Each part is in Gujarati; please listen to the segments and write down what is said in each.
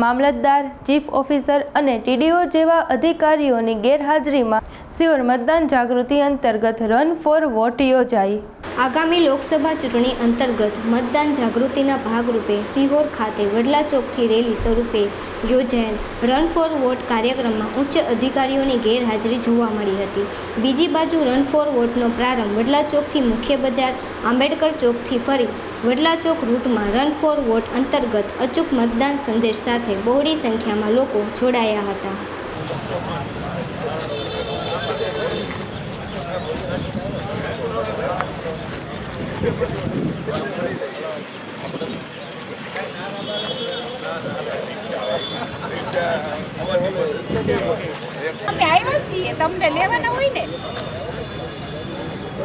મામલતદાર, ચીફ ઓફિસર અને ટીડીઓ જેવા અધિકારીઓની ગેરહાજરીમાં સિયોર મતદાન જાગૃતિ અંતર્ગત રન ફોર વોટ યોજાઈ. આગામી લોકસભા ચૂંટણી અંતર્ગત મતદાન જાગૃતિના ભાગરૂપે સિહોર ખાતે વડલા ચોકથી રેલી સ્વરૂપે યોજાયેલ રન ફોર વોટ કાર્યક્રમમાં ઉચ્ચ અધિકારીઓની ગેરહાજરી જોવા મળી હતી. બીજી બાજુ રન ફોર વોટનો પ્રારંભ વડલા ચોકથી મુખ્ય બજાર, આંબેડકર ચોકથી ફરી વડલા ચોક રૂટમાં રન ફોર વોટ અંતર્ગત અચૂક મતદાન સંદેશ સાથે બહોળી સંખ્યામાં લોકો જોડાયા હતા. તમને લેવાના હોય ને?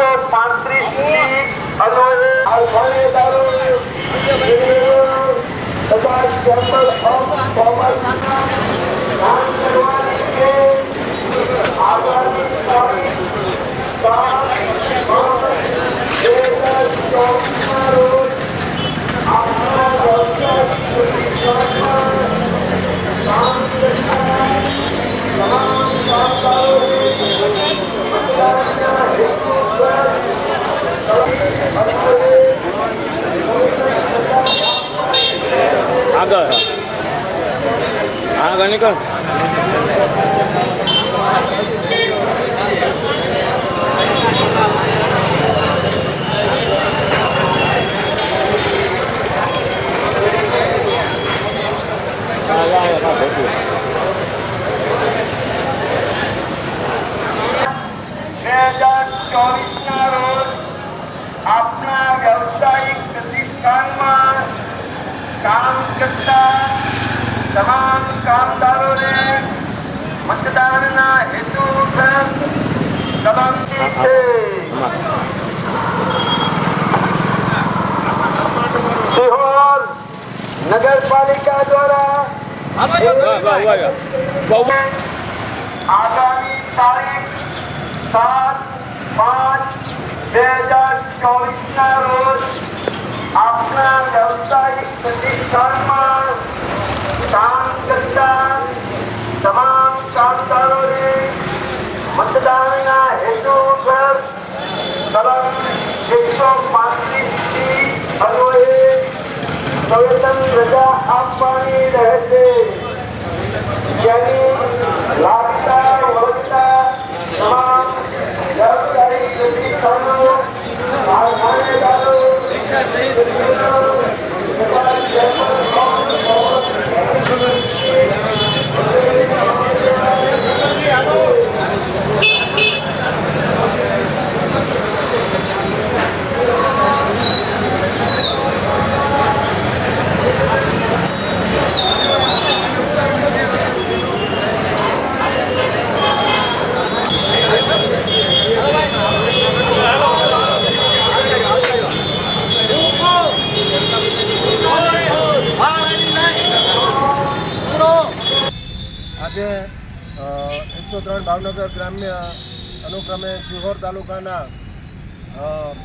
એકસો પાંત્રીસની અન્વયે અરફાળેદારોને તથા ચેમ્બર ઓફ કોમર્સ દાન કરવાની છે આગામી તારીખ સાત પાંચ બે હજાર ચોવીસના રોજ આપણા વ્યવસાય પ્રતિષ્ઠાનમાં કામ કરતા તમામ કામદારોને મતદાનના હેતુસર આગળ આગળ નીકળ. આપણા વ્યવસાયિક પ્રતિષ્ઠાનમાં કામ કરતા તમામ કામદારોને મતદાનના હેતુસર કલમથી છે સિહોર નગરપાલિકા દ્વારા આગામી તારીખ સાત પાંચ બે હજાર ચોવીસના રોજ આપણા વ્યવસાયિક પ્રતિષ્ઠાનમાં કામ કરતા તમામ કામદારોને મતદાનના હેતુસર કલમ એકસો પાંત્રીસથી અન્વયે સંવેદન રજા આપવાની રહેશે જેની લાગતા વળગતા તમામ કારખાનેદારો આજે એકસો ત્રણ ભાવનગર ગ્રામ્ય અનુક્રમે શિહોર તાલુકાના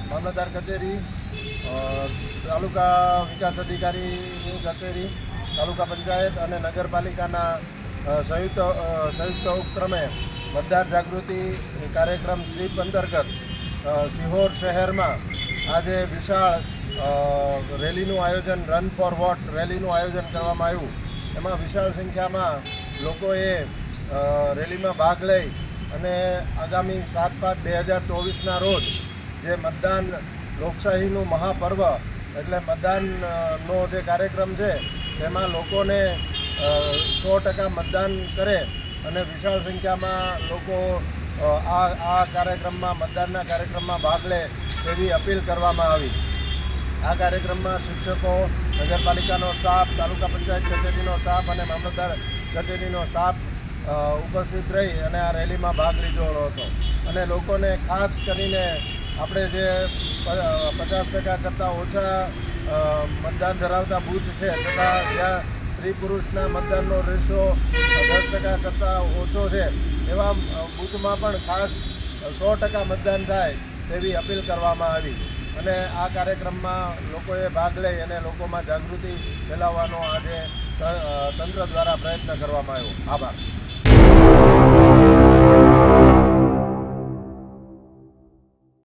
મામલતદાર કચેરી તાલુકા વિકાસ અધિકારીની કચેરી, તાલુકા પંચાયત અને નગરપાલિકાના સંયુક્ત સંયુક્ત ઉપક્રમે મતદાર જાગૃતિ કાર્યક્રમ સ્વીપ અંતર્ગત સિહોર શહેરમાં આજે વિશાળ રેલીનું આયોજન રન ફોર વોટ રેલીનું આયોજન કરવામાં આવ્યું. એમાં વિશાળ સંખ્યામાં લોકોએ રેલીમાં ભાગ લઈ અને આગામી સાત પાંચ બે હજાર ચોવીસના રોજ જે મતદાન, લોકશાહીનું મહાપર્વ એટલે મતદાનનો જે કાર્યક્રમ છે, તેમાં લોકોને સો ટકા મતદાન કરે અને વિશાળ સંખ્યામાં લોકો આ આ કાર્યક્રમમાં, મતદાનના કાર્યક્રમમાં ભાગ લે તેવી અપીલ કરવામાં આવી. આ કાર્યક્રમમાં શિક્ષકો, નગરપાલિકાનો સ્ટાફ, તાલુકા પંચાયત કચેરીનો સ્ટાફ અને મામલતદાર કચેરીનો સ્ટાફ ઉપસ્થિત રહી અને આ રેલીમાં ભાગ લીધો હતો. અને લોકોને ખાસ કરીને આપણે જે પચાસ ટકા કરતાં ઓછા મતદાન ધરાવતા બૂથ છે તથા જ્યાં સ્ત્રી પુરુષના મતદાનનો રેશિયો દસ ટકા કરતાં ઓછો છે, એવા બૂથમાં પણ ખાસ સો ટકા મતદાન થાય તેવી અપીલ કરવામાં આવી. અને આ કાર્યક્રમમાં લોકોએ ભાગ લઈ અને લોકોમાં જાગૃતિ ફેલાવવાનો આજે તંત્ર દ્વારા પ્રયત્ન કરવામાં આવ્યો. આભાર.